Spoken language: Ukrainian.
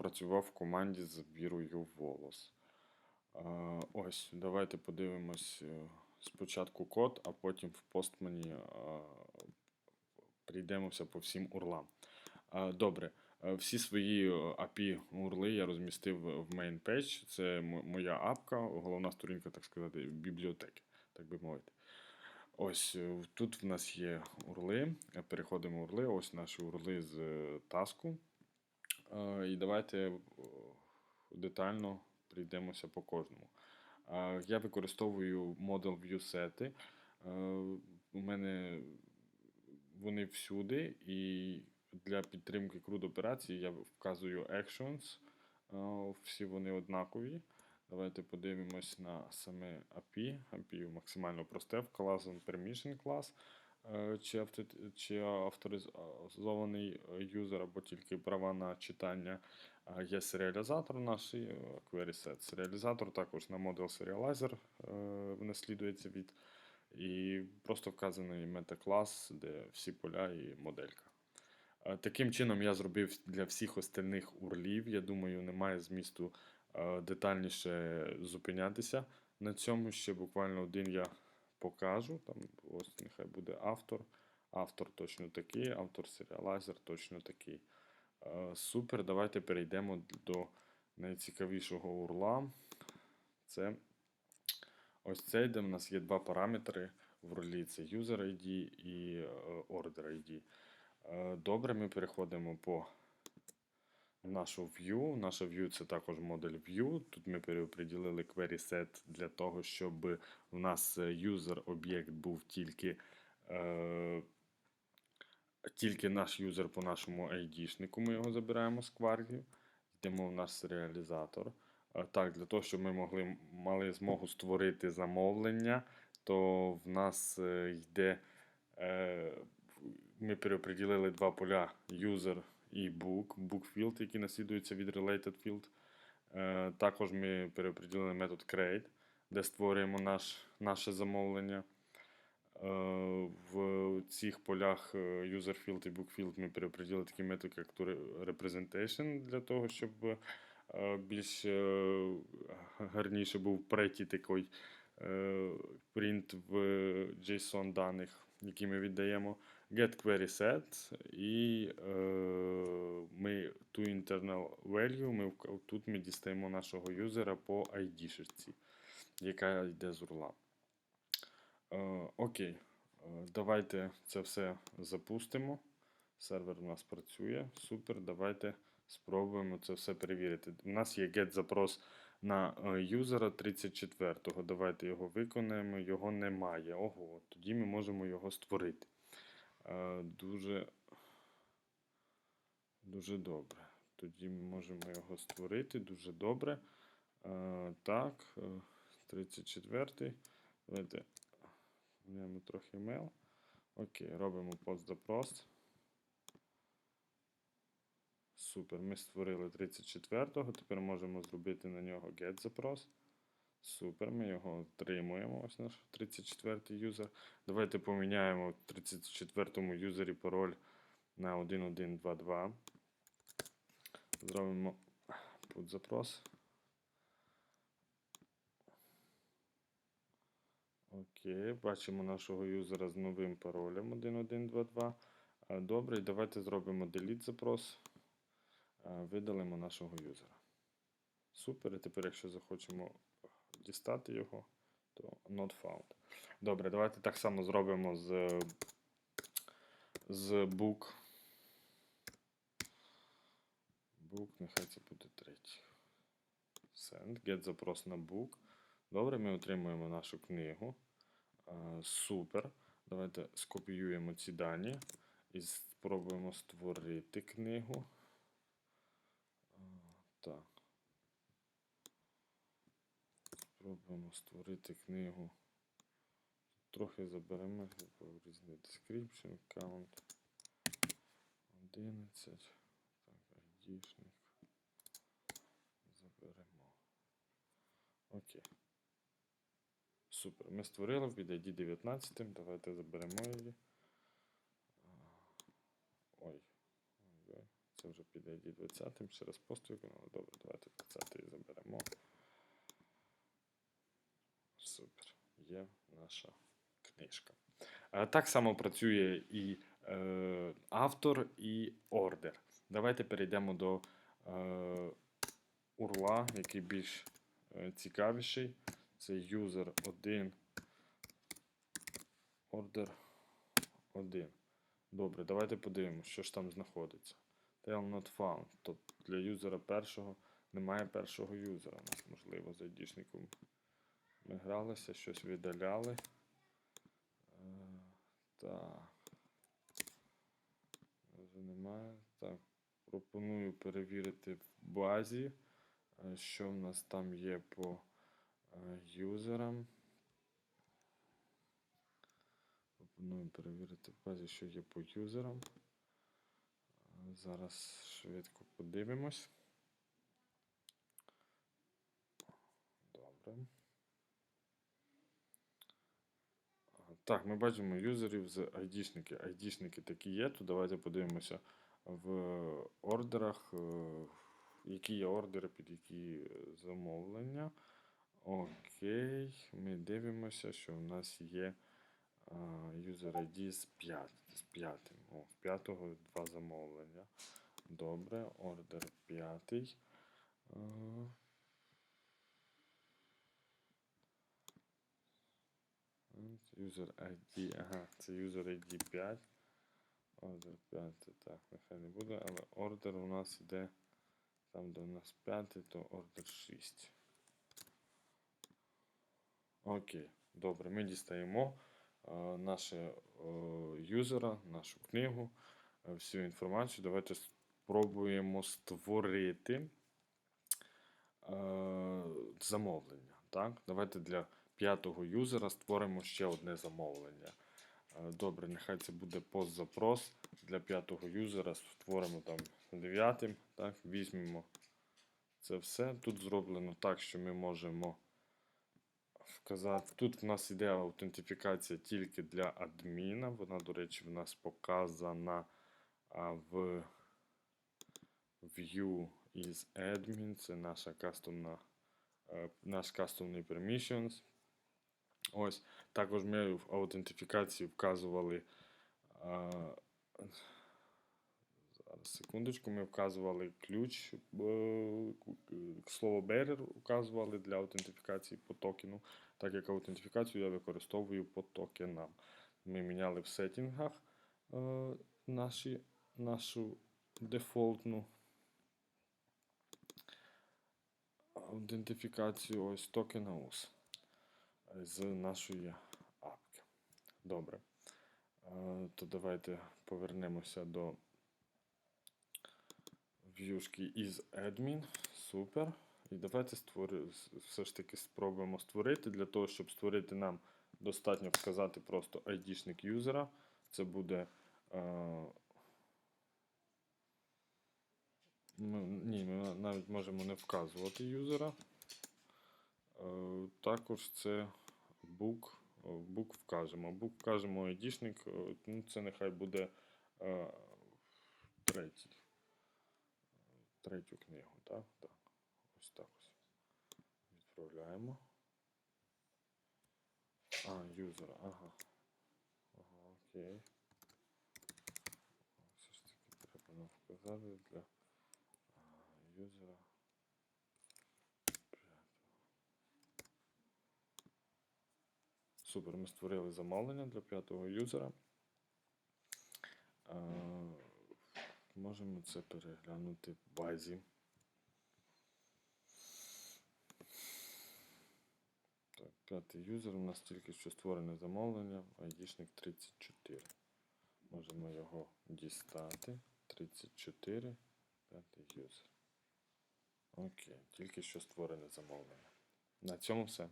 працював в команді з вірою волос. Е, Ось, давайте подивимось е, спочатку код, а потім в постмані е, прийдемося по всім урлам. Добре, всі свої API урли я розмістив в main page. Це моя апка, головна сторінка, так сказати, бібліотеки, так би мовити. Ось тут в нас є урли. Переходимо в урли. Ось наші урли з таску. Е, І давайте е, детально прийдемося по кожному. Е, Я використовую Model View Set. У мене вони всюди, і для підтримки CRUD операцій я вказую Actions. Всі вони однакові. Давайте подивимось на саме API. API максимально просте, вказан permission клас, чи, авто, чи авторизований е, юзер, або тільки права на читання. Є серіалізатор наш, і, е. Серіалізатор також на Model Serializer е, наслідується від. І просто вказаний мета-клас, де всі поля і моделька. Е, Таким чином я зробив для всіх остальних урлів. Я думаю, немає змісту е, детальніше зупинятися на цьому. Ще буквально один я покажу. Там ось нехай буде автор. Автор точно такий, автор серіалайзер точно такий. Е, Супер, давайте перейдемо до найцікавішого урла. Це ось цей, де в нас є два параметри в урлі: це user ID і е, order ID. Е, Добре, ми переходимо по нашу view. Наша view це також модель view. Тут ми переоприділили query set для того, щоб в нас е, user об'єкт був тільки, е, тільки наш юзер по нашому ID-шнику. Ми його забираємо з кваргів. Йдемо в наш реалізатор. Е, Так, для того, щоб ми могли, мали змогу створити замовлення, то в нас е, йде. Е, ми переоприділили два поля user і book, book field, які наслідуються від related field. Е, Також ми переоприділили метод create, де створюємо наш, наше замовлення. Е, В цих полях е, user field і book field ми переоприділили такий метод, як representation, для того, щоб більш гарніше був преті такий print в JSON даних, які ми віддаємо. Get query set і е, ми to internal value, ми тут ми дістаємо нашого юзера по ID шерці, яка йде з урла. Е, окей, Е, давайте це все запустимо. Сервер у нас працює. Супер. Давайте спробуємо це все перевірити. У нас є get запрос на е, юзера 34-го. Давайте його виконаємо. Його немає. Ого, тоді ми можемо його створити. Е, Дуже, дуже добре. Тоді ми можемо його створити. Дуже добре. Е, Так, е, 34-й. Давайте Вміємо трохи mail. Окей, робимо пост запрос. Супер. Ми створили 34-го. Тепер можемо зробити на нього get запрос. Супер, ми його отримуємо. Ось наш 34-й юзер. Давайте поміняємо в 34-му юзері пароль на 1122. Зробимо put запрос. Окей, бачимо нашого юзера з новим паролем 1122. Добре, і давайте зробимо delete запрос. Видалимо нашого юзера. Супер. І тепер, якщо захочемо дістати його, то not found. Добре, давайте так само зробимо з, з book. Book, нехай це буде третій. Send, get запрос на book. Добре, ми отримуємо нашу книгу. Супер. Давайте скопіюємо ці дані і спробуємо створити книгу. Так. Спробуємо створити книгу. Трохи заберемо різний description, count 11. Так, ID-шник. Заберемо. Окей. Супер. Ми створили під ID 19. Давайте заберемо її. Ой. Це вже під ID 20. ще раз пост виконали. Добре, давайте 20 заберемо. Супер. Є наша книжка. Е, Так само працює і е, автор, і ордер. Давайте перейдемо до е, урла, який більш е, цікавіший. Це user 1, order 1. Добре, давайте подивимося, що ж там знаходиться. Tail not found. Тобто для юзера першого немає першого юзера. У нас, можливо, з айдішником ми гралися, щось видаляли. Е, Так. Вже немає. Так. Пропоную перевірити в базі, е, що в нас там є по е, юзерам. Пропоную перевірити в базі, що є по юзерам. Зараз швидко подивимось. Добре. Так, ми бачимо юзерів з айдішники. Айдішники такі є, то давайте подивимося в ордерах, е, які є ордери, під які замовлення. Окей, ми дивимося, що у нас є е, юзер ID з 5. З 5 О, 5 два замовлення. Добре, ордер 5. User ID, ага, це user ID 5. Ордер 5, так, нехай не буде, але ордер у нас йде там, де у нас 5, то ордер 6. Окей, добре, ми дістаємо е, наше е, юзера, нашу книгу, е, всю інформацію. Давайте спробуємо створити е, замовлення. Так? Давайте для п'ятого юзера створимо ще одне замовлення. Е, Добре, нехай це буде пост-запрос. Для п'ятого юзера створимо там дев'ятим. Так? Візьмемо це все. Тут зроблено так, що ми можемо вказати. Тут в нас іде аутентифікація тільки для адміна. Вона, до речі, в нас показана в View is admin. Це наша кастомна, е, наш кастомний permissions. Ось. Також ми в аутентифікації вказували. а, Зараз, секундочку, ми вказували ключ, е, слово bearer вказували для аутентифікації по токену, так як аутентифікацію я використовую по токенам. Ми міняли в сеттінгах е, наші, нашу дефолтну аутентифікацію ось токен AUS з нашої апки. Добре. Е, То давайте повернемося до в'юшки із admin. Супер. І давайте створю, все ж таки спробуємо створити. Для того, щоб створити нам достатньо вказати просто ID-шник юзера. Це буде. Е, ми, ні, ми навіть можемо не вказувати юзера. Е, також це book. Book вкажемо. Book вкажемо ID-шник. е, Ну, це нехай буде е, третій. Третю книгу, так? Так. Ось так ось. Відправляємо. А, юзера, ага. Ага, окей. Все ж таки треба нам вказати для а, юзера. Супер, ми створили замовлення для п'ятого юзера. А, можемо це переглянути в базі. Так, п'ятий юзер. У нас тільки що створене замовлення, айдішник 34. Можемо його дістати. 34, п'ятий юзер. Окей, тільки що створене замовлення. На цьому все.